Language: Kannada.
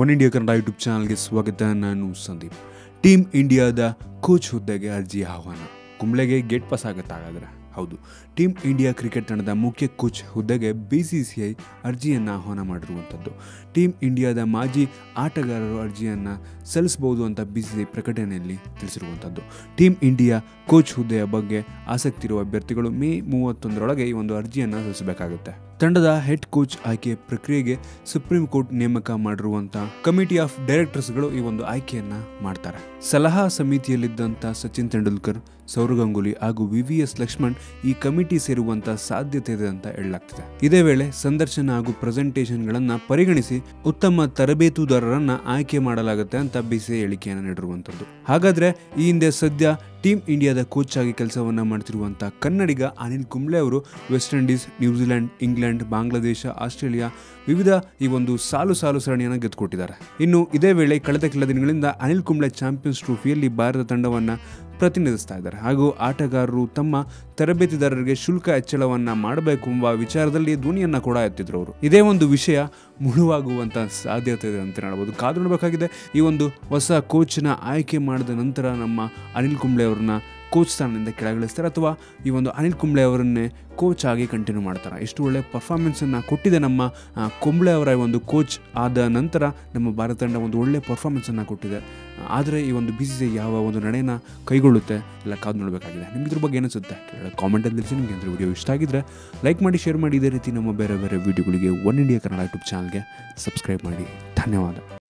ಒನ್ ಇಂಡಿಯಾ ಕನ್ನಡ ಯೂಟ್ಯೂಬ್ ಚಾನಲ್ಗೆ ಸ್ವಾಗತ. ನಾನು ಸಂದೀಪ್. ಟೀಮ್ ಇಂಡಿಯಾದ ಕೋಚ್ ಹುದ್ದೆಗೆ ಅರ್ಜಿ ಆಹ್ವಾನ. ಕುಂಬ್ಳೆಗೆ ಗೇಟ್ ಪಾಸ್ ಆಗುತ್ತೆ ಹಾಗಾದ್ರೆ ಹೌದು. ಟೀಮ್ ಇಂಡಿಯಾ ಕ್ರಿಕೆಟ್ ತಂಡದ ಮುಖ್ಯ ಕೋಚ್ ಹುದ್ದೆಗೆ ಬಿ ಸಿ ಸಿ ಐ ಅರ್ಜಿಯನ್ನು ಆಹ್ವಾನ ಮಾಡಿರುವಂಥದ್ದು ಟೀಮ್ ಇಂಡಿಯಾದ ಮಾಜಿ ಆಟಗಾರರು ಅರ್ಜಿಯನ್ನು ಸಲ್ಲಿಸಬಹುದು ಅಂತ ಬಿ ಸಿ ಸಿ ಪ್ರಕಟಣೆಯಲ್ಲಿ ತಿಳಿಸಿರುವಂಥದ್ದು ಟೀಮ್ ಇಂಡಿಯಾ ಕೋಚ್ ಹುದ್ದೆಯ ಬಗ್ಗೆ ಆಸಕ್ತಿ ಇರುವ ಅಭ್ಯರ್ಥಿಗಳು ಮೇ ಮೂವತ್ತೊಂದರೊಳಗೆ ಈ ಒಂದು ಅರ್ಜಿಯನ್ನು ಸಲ್ಲಿಸಬೇಕಾಗುತ್ತೆ. ತಂಡದ ಹೆಡ್ ಕೋಚ್ ಆಯ್ಕೆ ಪ್ರಕ್ರಿಯೆಗೆ ಸುಪ್ರೀಂ ಕೋರ್ಟ್ ನೇಮಕ ಮಾಡಿರುವಂಥ ಕಮಿಟಿ ಆಫ್ ಡೈರೆಕ್ಟರ್ಸ್ಗಳು ಈ ಒಂದು ಆಯ್ಕೆಯನ್ನ ಮಾಡ್ತಾರೆ. ಸಲಹಾ ಸಮಿತಿಯಲ್ಲಿದ್ದಂಥ ಸಚಿನ್ ತೆಂಡೂಲ್ಕರ್, ಸೌರವ್ ಗಂಗೂಲಿ ಹಾಗೂ ವಿ ವಿ ಎಸ್ ಲಕ್ಷ್ಮಣ್ ಈ ಕಮಿಟಿ ಸೇರುವಂತ ಸಾಧ್ಯತೆ ಇದೆ ಅಂತ ಹೇಳಲಾಗ್ತಿದೆ. ಇದೇ ವೇಳೆ ಸಂದರ್ಶನ ಹಾಗೂ ಪ್ರೆಸೆಂಟೇಷನ್ಗಳನ್ನು ಪರಿಗಣಿಸಿ ಉತ್ತಮ ತರಬೇತುದಾರರನ್ನ ಆಯ್ಕೆ ಮಾಡಲಾಗುತ್ತೆ ಅಂತ ಬಿಸಿ ಹೇಳಿಕೆಯನ್ನು ನೀಡಿರುವಂತದ್ದು. ಹಾಗಾದ್ರೆ ಈ ಹಿಂದೆ ಸದ್ಯ ಟೀಮ್ ಇಂಡಿಯಾದ ಕೋಚ್ ಆಗಿ ಕೆಲಸವನ್ನು ಮಾಡ್ತಿರುವಂಥ ಕನ್ನಡಿಗ ಅನಿಲ್ ಕುಂಬ್ಳೆ ಅವರು West Indies New Zealand England Bangladesh Australia ವಿವಿಧ ಈ ಒಂದು ಸಾಲು ಸಾಲು ಸರಣಿಯನ್ನು ಗೆದ್ದುಕೊಟ್ಟಿದ್ದಾರೆ ಇನ್ನು ಇದೇ ವೇಳೆ ಕಳೆದ ಕೆಲ ದಿನಗಳಿಂದ ಅನಿಲ್ ಕುಂಬ್ಳೆ ಚಾಂಪಿಯನ್ಸ್ ಟ್ರೋಫಿಯಲ್ಲಿ ಭಾರತ ತಂಡವನ್ನ ಪ್ರತಿನಿಧಿಸ್ತಾ ಇದ್ದಾರೆ. ಹಾಗೂ ಆಟಗಾರರು ತಮ್ಮ ತರಬೇತಿದಾರರಿಗೆ ಶುಲ್ಕ ಹೆಚ್ಚಳವನ್ನ ಮಾಡಬೇಕು ಎಂಬ ವಿಚಾರದಲ್ಲಿ ಧ್ವನಿಯನ್ನ ಕೂಡ ಎತ್ತಿದ್ರು ಅವರು. ಇದೇ ಒಂದು ವಿಷಯ ಮುಳುವಾಗುವಂತ ಸಾಧ್ಯತೆ ಇದೆ ಅಂತ ಹೇಳ್ಬೋದು. ಕಾದು ನೋಡಬೇಕಾಗಿದೆ, ಈ ಒಂದು ಹೊಸ ಕೋಚ್ನ ಆಯ್ಕೆ ಮಾಡಿದ ನಂತರ ನಮ್ಮ ಅನಿಲ್ ಕುಂಬ್ಳೆ ಅವ್ರನ್ನ ಕೋಚ್ ಸ್ಥಾನದಿಂದ ಕೆಳಗಿಳಿಸ್ತಾರೆ ಅಥವಾ ಈ ಒಂದು ಅನಿಲ್ ಕುಂಬ್ಳೆ ಅವರನ್ನೇ ಕೋಚ್ ಆಗಿ ಕಂಟಿನ್ಯೂ ಮಾಡ್ತಾರೆ. ಎಷ್ಟು ಒಳ್ಳೆ ಪರ್ಫಾರ್ಮೆನ್ಸನ್ನು ಕೊಟ್ಟಿದೆ ನಮ್ಮ ಕುಂಬ್ಳೆ ಅವರ ಒಂದು ಕೋಚ್ ಆದ ನಂತರ ನಮ್ಮ ಭಾರತ ತಂಡ ಒಂದು ಒಳ್ಳೆ ಪರ್ಫಾರ್ಮೆನ್ಸನ್ನು ಕೊಟ್ಟಿದೆ. ಆದರೆ ಈ ಒಂದು ಬಿ ಸಿ ಸಿ ಯಾವ ಒಂದು ನಡೆಯನ್ನು ಕೈಗೊಳ್ಳುತ್ತೆ ಎಲ್ಲ ಕಾದು ನೋಡಬೇಕಾಗಿದೆ. ನಿಮ್ಗೆ ಇದ್ರ ಬಗ್ಗೆ ಏನಿಸುತ್ತೆ? ಕಾಮೆಂಟಲ್ಲಿ ತಿಳಿಸಿ. ನಿಮಗೆ ಅಂದರೆ ವಿಡಿಯೋ ಇಷ್ಟ ಆಗಿದ್ರೆ ಲೈಕ್ ಮಾಡಿ ಶೇರ್ ಮಾಡಿ. ಇದೇ ರೀತಿ ನಮ್ಮ ಬೇರೆ ಬೇರೆ ವೀಡಿಯೋಗಳಿಗೆ ಒನ್ ಇಂಡಿಯಾ ಕನ್ನಡ ಯೂಟ್ಯೂಬ್ ಚಾನಲ್ಗೆ ಸಬ್ಸ್ಕ್ರೈಬ್ ಮಾಡಿ. ಧನ್ಯವಾದ.